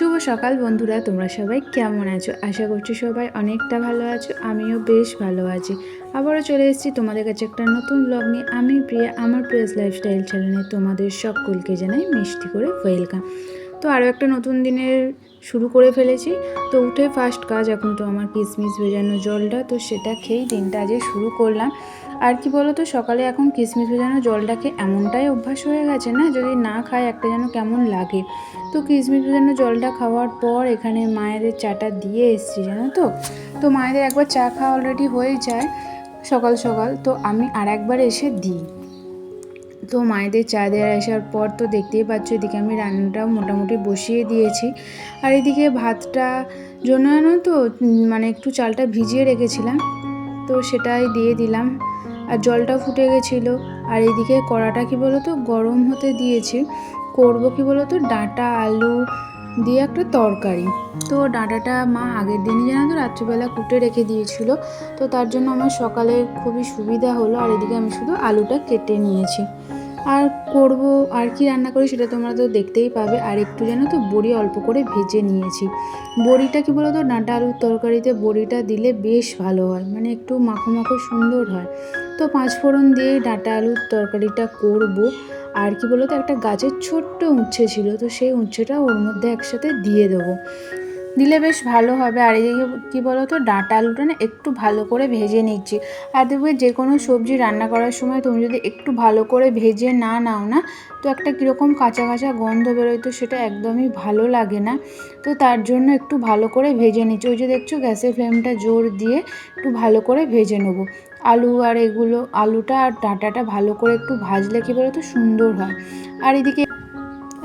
শুভ সকাল বন্ধুরা, তোমরা সবাই কেমন আছো? আশা করছি সবাই অনেকটা ভালো আছো, আমিও বেশ ভালো আছি। আবারও চলে এসেছি তোমাদের কাছে একটা নতুন ব্লগ নিয়ে। আমি প্রিয়া, আমার প্রিয়াস লাইফস্টাইল চ্যানেলে তোমাদের সকলকে জানাই মিষ্টি করে ওয়েলকাম তো আরও একটা নতুন দিনের শুরু করে ফেলেছি। তো উঠে ফার্স্ট কাজ, এখন তো আমার কিসমিস ভেজানো জলটা, তো সেটা খেয়েই দিনটা আজকে শুরু করলাম। আর কি বলো তো সকালে এখন কিসমিস ভেজানো জলটাকে এমনটাই অভ্যাস হয়ে গেছে না, যদি না খায় একটা যেন কেমন লাগে। তো কিসমিস ভেজানো জলটা খাওয়ার পর এখানে মায়েদের চাটা দিয়ে এসছি, জানো তো? তো মায়েদের একবার চা খাওয়া অলরেডি হয়ে যায়, সকাল সকাল। তো আমি আর একবার এসে দিই। তো মায়েদের চা দেওয়ার আসার পর তো দেখতেই পাচ্ছ, এদিকে আমি রান্নাটাও মোটামুটি বসিয়ে দিয়েছি। আর এদিকে ভাতটা জন্য জানো তো মানে একটু চালটা ভিজিয়ে রেখেছিলাম। তো সেটাই দিয়ে দিলাম। আর জলটা ফুটে গেছিল। আর এদিকে কড়াটা কি বলো তো গরম হতে দিয়েছি। করব কি বলো তো ডাঁটা, আলু দিয়ে একটা তরকারি। তো ডাঁটাটা মা আগের দিনই জানো তো রাত্রিবেলা কুটে রেখে দিয়েছিল। তো তার জন্য আমার সকালে খুবই সুবিধা হলো। আর এদিকে আমি শুধু আলুটা কেটে নিয়েছি। আর করব আর কি রান্না করি সেটা তোমরা তো দেখতেই পাবে। আর একটু যেন তো বড়ি অল্প করে ভেজে নিয়েছি। বড়িটা কি বলো তো ডাঁটা আলুর তরকারিতে বড়িটা দিলে বেশ ভালো হয়। মানে একটু মাখো মাখো সুন্দর হয়। তো পাঁচ ফোড়ন দিয়ে ডাঁটা আলুর তরকারিটা করব। আর কি বলো তো একটা গাছের ছোট্ট উচ্ছে ছিল, তো সেই উচ্ছেটা ওর মধ্যে একসাথে দিয়ে দেবো। দিলে বেশ ভালো হবে। আর এদিকে কী বলো তো ডাঁটা আলুটা না একটু ভালো করে ভেজে নিচ্ছি। আর দেখবে যে কোনো সবজি রান্না করার সময় তুমি যদি একটু ভালো করে ভেজে না নাও না, তো একটা কীরকম কাঁচা কাঁচা গন্ধ বেরোয়, তো সেটা একদমই ভালো লাগে না। তো তার জন্য একটু ভালো করে ভেজে নিচ্ছি। ওই যে দেখছ, গ্যাসের ফ্লেমটা জোর দিয়ে একটু ভালো করে ভেজে নেব। আলু আর এগুলো, আলুটা আর ডাঁটাটা ভালো করে একটু ভাজলে কী বলতো? সুন্দর হয়। আর এদিকে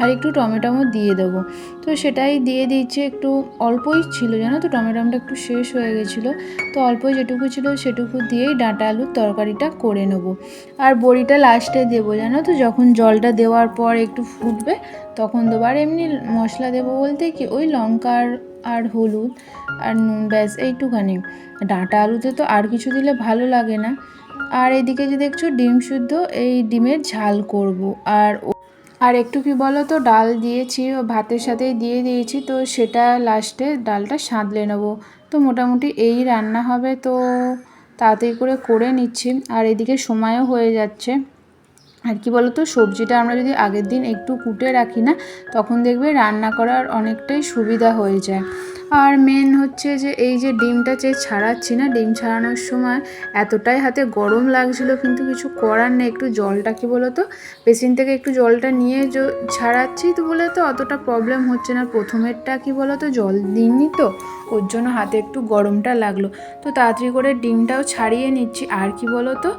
আর একটু টমেটোমো দিয়ে দেবো। তো সেটাই দিয়ে দিচ্ছি, একটু অল্পই ছিল, জানো তো? টমেটোমটা একটু শেষ হয়ে গেছিল। তো অল্প যেটুকু ছিল সেটুকু দিয়েই ডাঁটা আলুর তরকারিটা করে নেব। আর বড়িটা লাস্টে দেবো, জানো তো? যখন জলটা দেওয়ার পর একটু ফুটবে, তখন দেবো। আর এমনি মশলা দেবো বলতে কি, ওই লঙ্কার আর হলুদ আর নুন, ব্যাস, এইটুখানি। ডাঁটা আলুতে তো আর কিছু দিলে ভালো লাগে না। আর এদিকে যে দেখছ, ডিম শুদ্ধ এই ডিমের ঝাল করব। আর আর একটু কি বলো তো ডাল দিয়েছি, ও ভাতের সাথেই দিয়ে দিয়েছি, তো সেটা লাস্টে ডালটা সাঁতলে নেব। তো মোটামুটি এই রান্না হবে, তো তাড়াতাড়ি করে করে নিচ্ছি। আর এদিকে সময়ও হয়ে যাচ্ছে। আর কি বলতো, সবজিটা আমরা যদি আগের দিন একটু কুটে রাখি না, তখন দেখবে রান্না করার অনেকটাই সুবিধা হয়ে যায়। আর মেন হচ্ছে যে এই যে ডিমটা যে ছাড়াচ্ছি না, ডিম ছাড়ানোর সময় এতটাই হাতে গরম লাগছিল, কিন্তু কিছু করার নেই, একটু জলটা কি বলতো পেছন থেকে একটু জলটা নিয়ে ছাড়াচ্ছি তো বলে তো অতটা প্রবলেম হচ্ছে না। প্রথমেরটা কি বলতো, জল দিইনি তো ওর জন্য হাতে একটু গরমটা লাগল। তো তাড়াতাড়ি করে ডিমটাও ছাড়িয়ে নিচ্ছি। আর কি বলো তো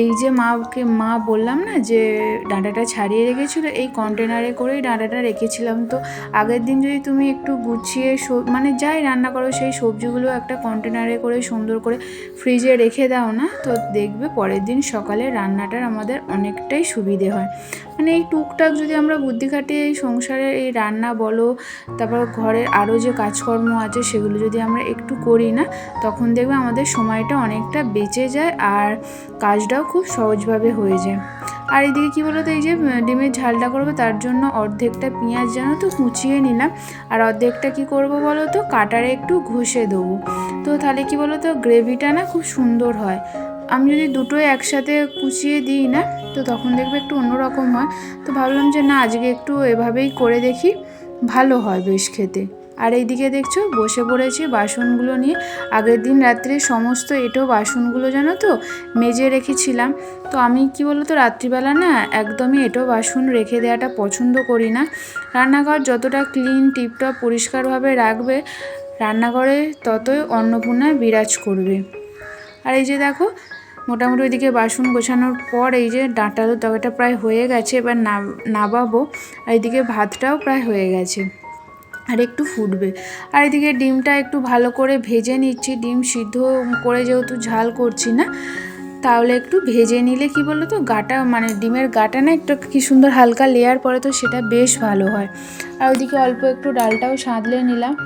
এই যে মাকে, মা বললাম না যে ডাঁটাটা ছাড়িয়ে রেখেছিল, এই কন্টেনারে করেই ডাঁটাটা রেখেছিলাম। তো আগের দিন যদি তুমি একটু গুছিয়ে মানে যাই রান্না করো, সেই সবজিগুলো একটা কন্টেনারে করে সুন্দর করে ফ্রিজে রেখে দাও না? তো দেখবে পরের দিন সকালে রান্নাটার আমাদের অনেকটাই সুবিধে হয়। মানে এই টুকটাক যদি আমরা বুদ্ধি খাটিয়ে এই সংসারের এই রান্না বলো, তারপর ঘরের আরও যে কাজকর্ম আছে সেগুলো যদি আমরা একটু করি না, তখন দেখবে আমাদের সময়টা অনেকটা বেঁচে যায় আর কাজটাও খুব সহজভাবে হয়ে যায়। আর এদিকে কী বলো তো এই যে ডিমের ঝালটা করব, তার জন্য অর্ধেকটা পেঁয়াজ জানো তো কুচিয়ে নিলাম। আর অর্ধেকটা কি করব বলো তো, কাটারে একটু ঘষে দেবো। তো তাহলে কি বলো তো গ্রেভিটা না খুব সুন্দর হয়। আমি যদি দুটোই একসাথে কুচিয়ে দিই না, তো তখন দেখবে একটু অন্যরকম হয়। তো ভাবলাম যে না, আজকে একটু এভাবেই করে দেখি, ভালো হয় বেশ খেতে। আর এইদিকে দেখছ, বসে পড়েছি বাসনগুলো নিয়ে। আগের দিন রাত্রে সমস্ত এটো বাসনগুলো জানো তো, মেজে রেখেছিলাম। তো আমি কি তো রাত্রিবেলা না একদমই এটো বাসন রেখে দেওয়াটা পছন্দ করি না। রান্নাঘর যতটা ক্লিন, টিপটপ, পরিষ্কারভাবে রাখবে, রান্নাঘরে ততই অন্নপূর্ণায় বিরাজ করবে। আর এই যে দেখো, মোটামুটি ওইদিকে বাসন গোছানোর পর এই যে ডাঁটা আলুর তরকারিটা প্রায় হয়ে গেছে, এবার না- নাবাবো। আর এইদিকে ভাতটাও প্রায় হয়ে গেছে। আর একটু ফুটবে। আর এদিকে ডিমটা একটু ভালো করে ভেজে নিচ্ছি। ডিম সিদ্ধ করে যেহেতু ঝাল করছি না, তাহলে একটু ভেজে নিলে কি বলো তো গাটা মানে ডিমের গাটা না একটু কি সুন্দর হালকা লেয়ার পরে তো সেটা বেশ ভালো হয়। আর ওইদিকে অল্প একটু ডালটাও সাঁতলে নিলাম।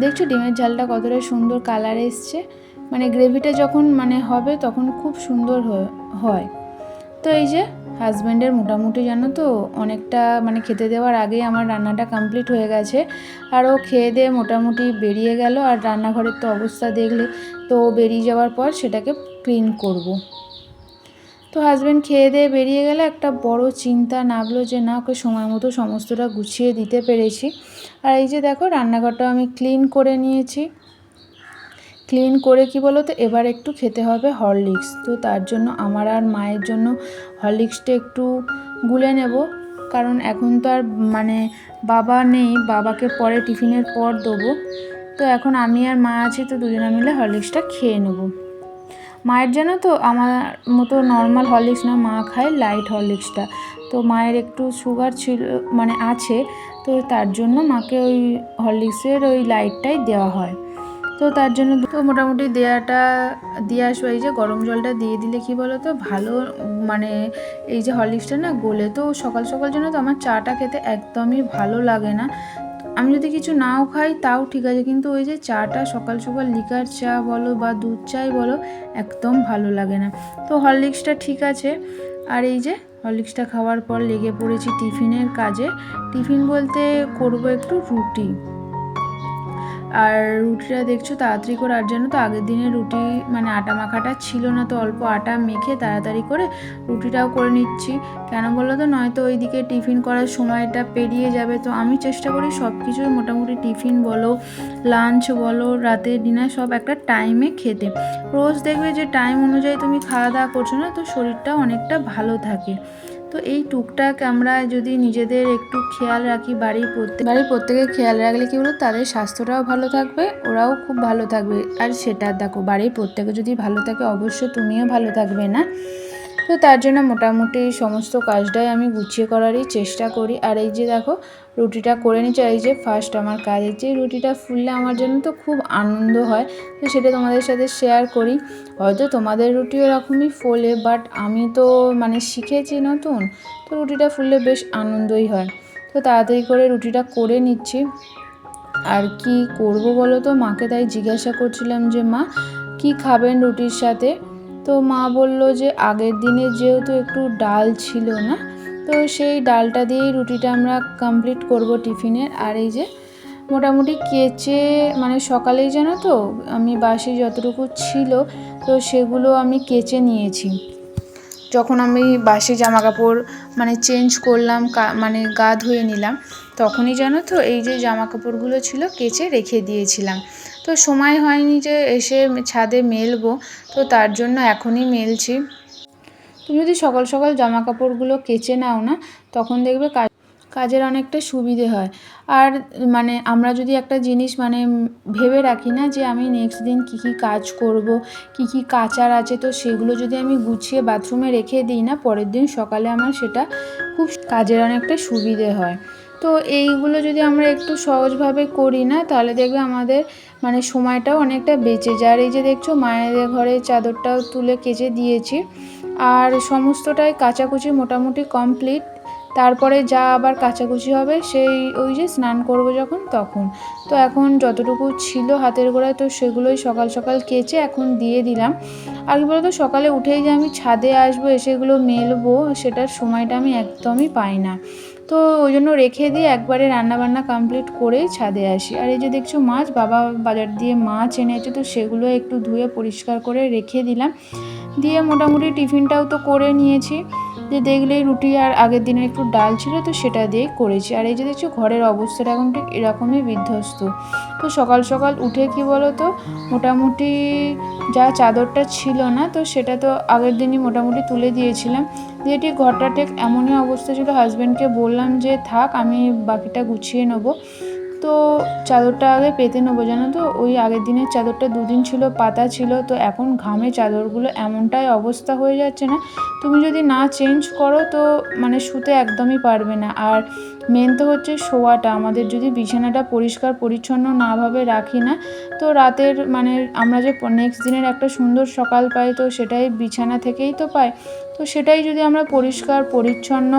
দেখছ ডিমের ঝালটা কতটা সুন্দর কালার এসছে। মানে গ্রেভিটা যখন মানে হবে তখন খুব সুন্দর হয়- হয়। তো এই যে হাজব্যান্ডের মোটামুটি জানো তো, অনেকটা মানে খেতে দেওয়ার আগেই আমার রান্নাটা কমপ্লিট হয়ে গেছে। আর ও খেয়ে দিয়ে মোটামুটি বেরিয়ে গেল, আর রান্নাঘরের তো অবস্থা দেখলে তো বেরিয়ে যাওয়ার পর সেটাকে ক্লিন করব। তো হাজব্যান্ড খেয়ে দিয়ে বেরিয়ে গেলে একটা বড় চিন্তা নামলো যে না, ওকে সময় মতো সমস্তটা গুছিয়ে দিতে পেরেছি। আর এই যে দেখো রান্নাঘরটা আমি ক্লিন করে নিয়েছি। ক্লিন করে কি বলো তো এবার একটু খেতে হবে হরলিক্স তো তার জন্য আমার আর মায়ের জন্য হরলিক্সটা একটু গুলে নেব। কারণ এখন তো আর মানে বাবা নেই, বাবাকে পরে টিফিনের পর দেবো। তো এখন আমি আর মা আছি, তো দুজনে মিলে হরলিক্সটা খেয়ে নেব। মায়ের জন্য তো, আমার মতো নর্মাল হরলিক্স না, মা খায় লাইট হরলিক্সটা তো মায়ের একটু সুগার ছিল মানে আছে। তো তার জন্য মাকে ওই হরলিক্সের ওই লাইটটাই দেওয়া হয়। তো তার জন্য তো মোটামুটি দেওয়াটা দিয়ে আসব এই যে গরম জলটা দিয়ে দিলে কি বলো তো ভালো মানে এই যে হরলিক্সটা না গলে, তো সকাল সকাল জন্য তো আমার চাটা খেতে একদমই ভালো লাগে না। আমি যদি কিছু নাও খাই তাও ঠিক আছে, কিন্তু ওই যে চাটা সকাল সকাল লিকার চা বলো বা দুধ চাই বলো, একদম ভালো লাগে না। তো হরলিক্সটা ঠিক আছে, আর এই যে হরলিক্সটা খাওয়ার পর লেগে পড়েছি টিফিনের কাজে। টিফিন বলতে করব একটু রুটি। আর রুটিটা দেখছ তাড়াতাড়ি করে, আর জন্য তো আগের দিনের রুটি মানে আটা মাখাটা ছিল না তো অল্প আটা মেখে তাড়াতাড়ি করে রুটিটাও করে নিচ্ছি। কেন বলো তো? নয়তো ওইদিকে টিফিন করার সময়টা পেরিয়ে যাবে। তো আমি চেষ্টা করি সব কিছুই মোটামুটি টিফিন বলো, লাঞ্চ বলো, রাতে ডিনার সব একটা টাইমে খেতে। রোজ দেখবে যে টাইম অনুযায়ী তুমি খাওয়া দাওয়া করছ না, তো শরীরটা অনেকটা ভালো থাকে। তো এই টুকটাক আমরা যদি নিজেদের একটু খেয়াল রাখি বাড়ির প্রত্যেক, বাড়ির প্রত্যেকের খেয়াল রাখলে কি বলো? তাদের স্বাস্থ্যটাও ভালো থাকবে, ওরাও খুব ভালো থাকবে। আর সেটা দেখো, বাড়ির প্রত্যেকে যদি ভালো থাকে, অবশ্য তুমিও ভালো থাকবে না। তো তার জন্য মোটামুটি সমস্ত কাজটাই আমি গুছিয়ে করারই চেষ্টা করি। আর এই যে দেখো, রুটিটা করে নিচ্ছি। এই যে ফার্স্ট আমার কাজ হচ্ছে রুটিটা ফুললে আমার জন্য তো খুব আনন্দ হয়। তো সেটা তোমাদের সাথে শেয়ার করি। হয়তো তোমাদের রুটি ওরকমই ফোলে বাট আমি তো মানে শিখেছি নতুন, তো রুটিটা ফুললে বেশ আনন্দই হয়। তো তাড়াতাড়ি করে রুটিটা করে নিচ্ছি। আর কি করব বলো তো? মাকে তাই জিজ্ঞাসা করছিলাম যে, মা, কি খাবেন রুটির সাথে? তো মা বলল যে আগের দিনে যেহেতু একটু ডাল ছিল না, তো সেই ডালটা দিয়েই রুটিটা আমরা কমপ্লিট করব টিফিনের। আর এই যে মোটামুটি কেচে মানে সকালেই জানো তো, আমি বাসি যতটুকু ছিল, তো সেগুলো আমি কেচে নিয়েছি। যখন আমি বাসি জামা কাপড় মানে চেঞ্জ করলাম মানে গা ধুয়ে নিলাম, তখনই জানো তো এই যে জামা কাপড়গুলো ছিল কেচে রেখে দিয়েছিলাম। তো সময় হয়নি যে এসে ছাদে মেলবো, তো তার জন্য এখনই মেলছি। তুমি যদি সকাল সকাল জামা কাপড়গুলো কেচে নাও না, তখন দেখবে কাজ কাজের অনেকটা সুবিধে হয়। আর মানে আমরা যদি একটা জিনিস মানে ভেবে রাখি না যে আমি নেক্সট দিন কী কী কাজ করব, কী কী কাচার আছে, তো সেগুলো যদি আমি গুছিয়ে বাথরুমে রেখে দিই না, পরের দিন সকালে আমার সেটা খুব কাজের অনেকটা সুবিধে হয়। তো এইগুলো যদি আমরা একটু সহজভাবে করি না, তাহলে দেখবে আমাদের মানে সময়টাও অনেকটা বেঁচে যায়। আর এই যে দেখছ, মায়েদের ঘরে চাদরটাও তুলে কেচে দিয়েছি। আর সমস্তটাই কাচাকুচি মোটামুটি কমপ্লিট তারপরে যা আবার কাচাকুচি হবে, সেই ওই যে স্নান করব যখন তখন। তো এখন যতটুকু ছিল হাতের গোড়ায়, তো সেগুলোই সকাল সকাল কেচে এখন দিয়ে দিলাম। আর আগে বলতো, সকালে উঠেই যে আমি ছাদে আসব এসেগুলো মেলবো, সেটার সময়টা আমি একদমই পাই না। তো ওই জন্য রেখে দিয়ে একবারে রান্নাবান্না কমপ্লিট করেই ছাদে আসি। আর এই যে দেখছ মাছ, বাবা বাজার দিয়ে মাছ এনেছে, তো সেগুলো একটু ধুয়ে পরিষ্কার করে রেখে দিলাম। দিয়ে মোটামুটি টিফিনটাও তো করে নিয়েছি। যে দেখলেই রুটি আর আগের দিনের একটু ডাল ছিল তো সেটা দিয়েই করেছি। আর এই যে দেখছ ঘরের অবস্থাটা এখন ঠিক এরকমই বিধ্বস্ত। তো সকাল সকাল উঠে কি বলো তো মোটামুটি যা চাদরটা ছিল না, তো সেটা তো আগের দিনই মোটামুটি তুলে দিয়েছিলাম। দিয়ে ঠিক ঘরটা ঠিক এমনই অবস্থা ছিল হাজব্যান্ডকে বললাম যে থাক, আমি বাকিটা গুছিয়ে নেব। তো চাদরটা আগে পেতে নেব, জানো তো? ওই আগের দিনের চাদরটা দুদিন ছিল, পাতা ছিল, তো এখন ঘামে চাদরগুলো এমনটাই অবস্থা হয়ে যাচ্ছে না। তুমি যদি না চেঞ্জ করো তো মানে শুতে একদমই পারবে না। আর মেন তো হচ্ছে শোয়াটা। আমাদের যদি বিছানাটা পরিষ্কার পরিচ্ছন্ন নাভাবে রাখি না, তো রাতের মানে আমরা যে নেক্সট দিনের একটা সুন্দর সকাল পাই, তো সেটাই বিছানা থেকেই তো পাই। তো সেটাই যদি আমরা পরিষ্কার, পরিচ্ছন্ন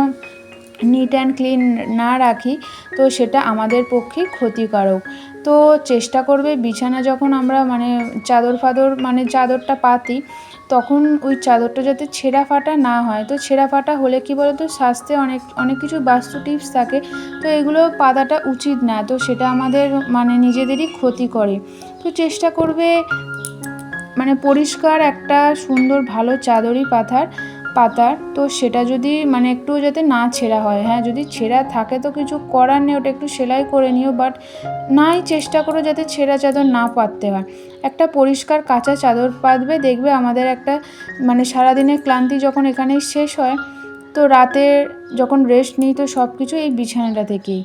নিট অ্যান্ড ক্লিন না রাখি, তো সেটা আমাদের পক্ষে ক্ষতিকারক। তো চেষ্টা করবে বিছানা যখন আমরা মানে চাদর ফাদর মানে চাদরটা পাতি, তখন ওই চাদরটা যাতে ছেঁড়া ফাটা না হয়। তো ছেঁড়া ফাটা হলে কি বলতো? স্বাস্থ্যে অনেক অনেক কিছু বাস্তু টিপস থাকে। তো এগুলো পাতাটা উচিত না। তো সেটা আমাদের মানে নিজেদেরই ক্ষতি করে। তো চেষ্টা করবে মানে পরিষ্কার একটা সুন্দর ভালো চাদরই পাতার পাতার, তো সেটা যদি মানে একটু যাতে না ছেঁড়া হয় হ্যাঁ যদি ছেঁড়া থাকে তো কিছু করার নেই, ওটা একটু সেলাই করে নিও বাট নাই চেষ্টা করো যাতে ছেঁড়া চাদর না পাততে হয়। একটা পরিষ্কার কাঁচা চাদর পাতবে, দেখবে আমাদের একটা মানে সারাদিনের ক্লান্তি যখন এখানেই শেষ হয়, তো রাতে যখন রেস্ট নিই, তো সব কিছু এই বিছানাটা থেকেই।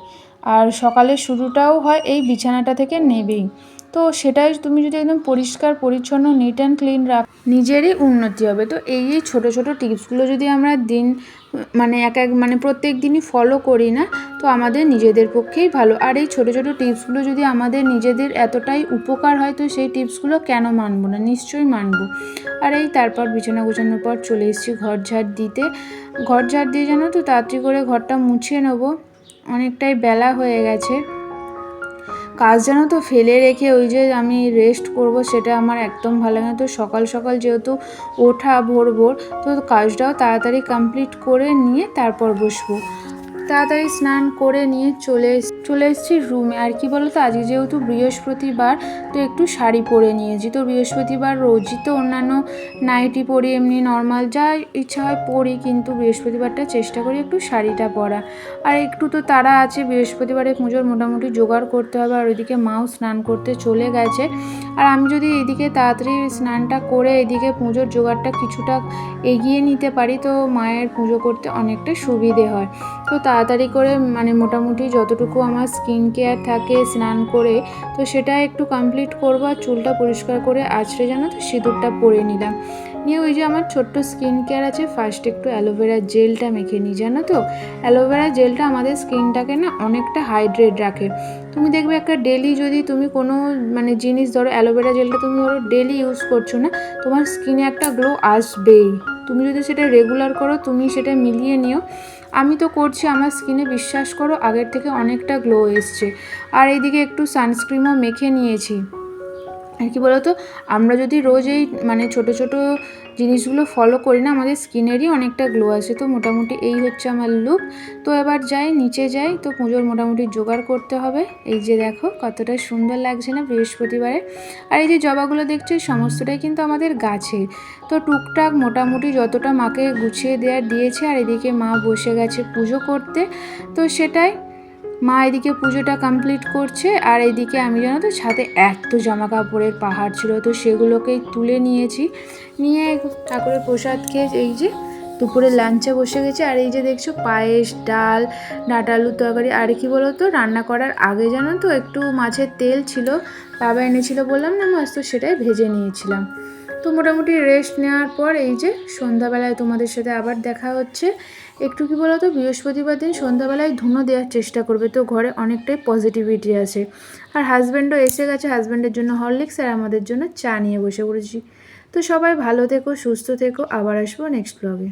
আর সকালের শুরুটাও হয় এই বিছানাটা থেকে নেবেই। তো সেটাই তুমি যদি একদম পরিষ্কার, পরিচ্ছন্ন নিট অ্যান্ড ক্লিন রাখ, নিজেরই উন্নতি হবে। তো এই এই ছোটো ছোটো টিপসগুলো যদি আমরা দিন মানে এক এক মানে প্রত্যেক দিনই ফলো করি না, তো আমাদের নিজেদের পক্ষেই ভালো। আর এই ছোটো ছোটো টিপসগুলো যদি আমাদের নিজেদের এতটাই উপকার হয়, তো সেই টিপসগুলো কেন মানবো না? নিশ্চয়ই মানবো। আর এই তারপর বিছানা গোছানোর পর চলে এসেছি ঘর ঝাড় দিতে। ঘর ঝাড় দিয়ে জানো তো, তাড়াতাড়ি করে ঘরটা মুছিয়ে নেব। অনেকটাই বেলা হয়ে গেছে। কাজ যেন তো ফেলে রেখে ওই যে আমি রেস্ট করব সেটা আমার একদম ভালো লাগে তো সকাল সকাল যেহেতু ওঠা ভোর ভোর, তো কাজটাও তাড়াতাড়ি কমপ্লিট করে নিয়ে তারপর বসবো। তাড়াতাড়ি স্নান করে নিয়ে চলে চলে এসেছি রুমে। আর কি বলো তো আজকে যেহেতু বৃহস্পতিবার, তো একটু শাড়ি পরে নিয়েছি। তো বৃহস্পতিবার রোজই তো অন্যান্য নাইটি পরি, এমনি নর্মাল যা ইচ্ছা হয় পরি, কিন্তু বৃহস্পতিবারটা চেষ্টা করি একটু শাড়িটা পরা। আর একটু তো তারা আছে, বৃহস্পতিবারে পুজোর মোটামুটি জোগাড় করতে হবে, আর ওইদিকে মাও স্নান করতে চলে গেছে। আর আমি যদি এদিকে তাড়াতাড়ি স্নানটা করে এদিকে পুজোর জোগাড়টা কিছুটা এগিয়ে নিতে পারি, তো মায়ের পুজো করতে অনেকটা সুবিধে হয়। তো তাড়াতাড়ি করে মানে মোটামুটি যতটুকু আমার স্কিন কেয়ার থাকে স্নান করে, তো সেটা একটু কমপ্লিট করব আর চুলটা পরিষ্কার করে আছড়ে জানো তো সিঁদুরটা পরে নিলাম। নিয়ে ওই যে আমার ছোট্ট স্কিন কেয়ার আছে ফার্স্ট একটু অ্যালোভেরা জেলটা মেখে নিই, জানো তো? অ্যালোভেরা জেলটা আমাদের স্কিনটাকে না অনেকটা হাইড্রেট রাখে। তুমি দেখবে একটা ডেলি যদি তুমি কোনো মানে জিনিস ধরো অ্যালোভেরা জেলটা তুমি ধরো ডেলি ইউজ করছ না, তোমার স্কিনে একটা গ্লো আসবেই। তুমি যদি সেটা রেগুলার করো, তুমি সেটা মিলিয়ে নিও। আমি তো করছি, আমার স্কিনে বিশ্বাস করো, আগের থেকে অনেকটা গ্লো এসছে। আর এইদিকে একটু সানস্ক্রিমও মেখে নিয়েছি। আর কি বলতো? আমরা যদি রোজ এই মানে ছোটো, ছোট জিনিসগুলো ফলো করি না, আমাদের স্কিনেরই অনেকটা গ্লো আসে। তো মোটামুটি এই হচ্ছে আমার লুক তো এবার যাই, নিচে যাই। তো পুজোর মোটামুটি জোগাড় করতে হবে। এই যে দেখো, কতটা সুন্দর লাগছে না বৃহস্পতিবারে। আর এই যে জবাগুলো দেখছ সমস্তটাই কিন্তু আমাদের গাছের। তো টুকটাক মোটামুটি যতটা মাকে গুছিয়ে দেওয়ার দিয়েছে, আর এদিকে মা বসে গেছে পুজো করতে। তো সেটাই মা এদিকে পুজোটা কমপ্লিট করছে, আর এদিকে আমি জানো তো ছাদে এত জামা কাপড়ের পাহাড় ছিল, তো সেগুলোকেই তুলে নিয়েছি। নিয়ে ঠাকুরের প্রসাদ খেয়ে এই যে দুপুরে লাঞ্চে বসে গেছে, আর এই যে দেখছ পায়েস, ডাল ডাঁটা আলুর তরকারি, আর কি বলো তো রান্না করার আগে জানো তো একটু মাছের তেল ছিল, বাবা এনেছিল বললাম না মাছ, তো সেটাই ভেজে নিয়েছিলাম। তো মোটামুটি রেস্ট নেওয়ার পর এই যে সন্ধ্যাবেলায় তোমাদের সাথে আবার দেখা হচ্ছে। একটু কি বলো তো বৃহস্পতিবার দিন সন্ধ্যাবেলায় ধুনো দেওয়ার চেষ্টা করবে, তো ঘরে অনেকটাই পজিটিভিটি আছে। আর হাজব্যান্ডও এসে গেছে হাজব্যান্ডের জন্য হরলিক্স আর আমাদের জন্য চা নিয়ে বসে পড়েছি। তো সবাই ভালো থেকো, সুস্থ থেকো, আবার আসব নেক্সট ব্লগে